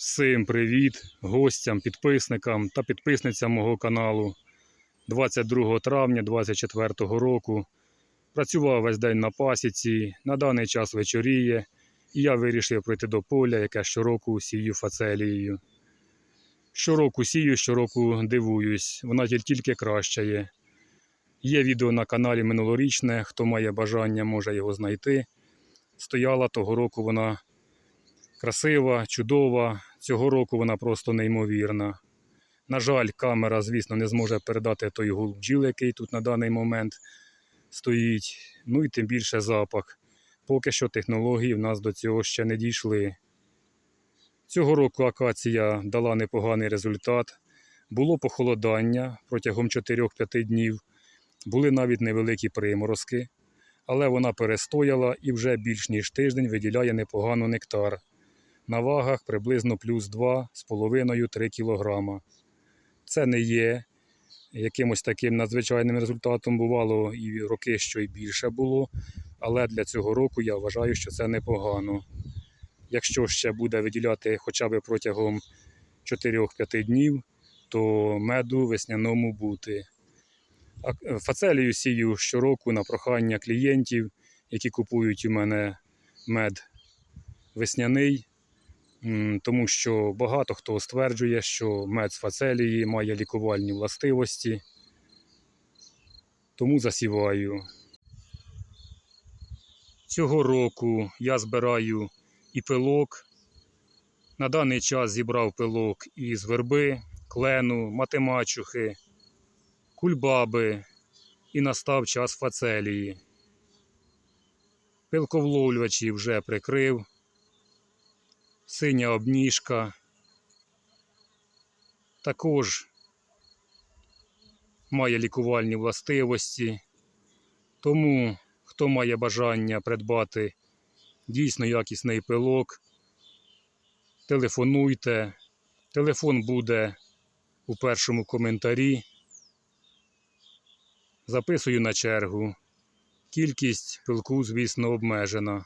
Всім привіт гостям, підписникам та підписницям мого каналу. 22 травня 2024 року працював весь день на пасіці, на даний час вечоріє, і я вирішив прийти до поля, яке щороку сію фацелією. Щороку сію, щороку дивуюсь, вона тіль- тільки кращає. Є відео на каналі минулорічне, хто має бажання, може його знайти. Стояла того року вона красива, чудова. Цього року вона просто неймовірна. На жаль, камера, звісно, не зможе передати той гул бджіл, який тут на даний момент стоїть. Ну і тим більше запах. Поки що технології в нас до цього ще не дійшли. Цього року акація дала непоганий результат. Було похолодання протягом 4-5 днів. Були навіть невеликі приморозки, але вона перестояла і вже більш ніж тиждень виділяє непогану нектар. На вагах приблизно плюс 2,5-3 кг. Це не є якимось таким надзвичайним результатом. Бувало і роки, що й більше було. Але для цього року я вважаю, що це непогано. Якщо ще буде виділяти хоча б протягом 4-5 днів, то меду весняному бути. Е, Фацелію сію щороку на прохання клієнтів, які купують у мене мед весняний, тому що багато хто стверджує, що мед з фацелії має лікувальні властивості. Тому засіваю. Цього року я збираю і пилок. На даний час зібрав пилок із верби, клену, матемачухи, кульбаби і настав час фацелії. Пилковловлювачі вже прикрив синя обніжка. Також має лікувальні властивості. Тому, хто має бажання придбати дійсно якісний пилок, телефонуйте. Телефон буде у першому коментарі. Записую на чергу. Кількість пилку, звісно, обмежена.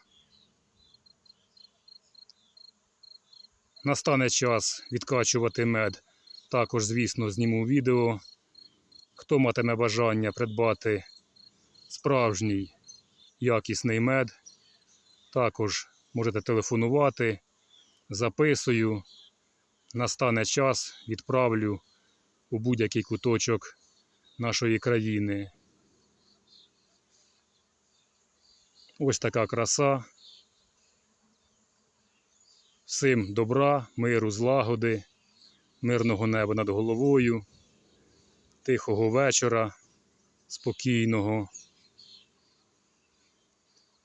Настане час відкачувати мед. Також, звісно, зніму відео. Хто матиме бажання придбати справжній якісний мед, також можете телефонувати, записую. Настане час, відправлю у будь-який куточок нашої країни. Ось така краса. Всім добра, миру, злагоди, мирного неба над головою, тихого вечора, спокійного.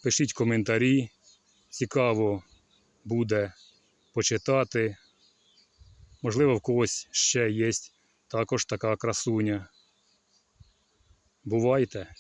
Пишіть коментарі, цікаво буде почитати. Можливо, в когось ще є також така красуня. Бувайте!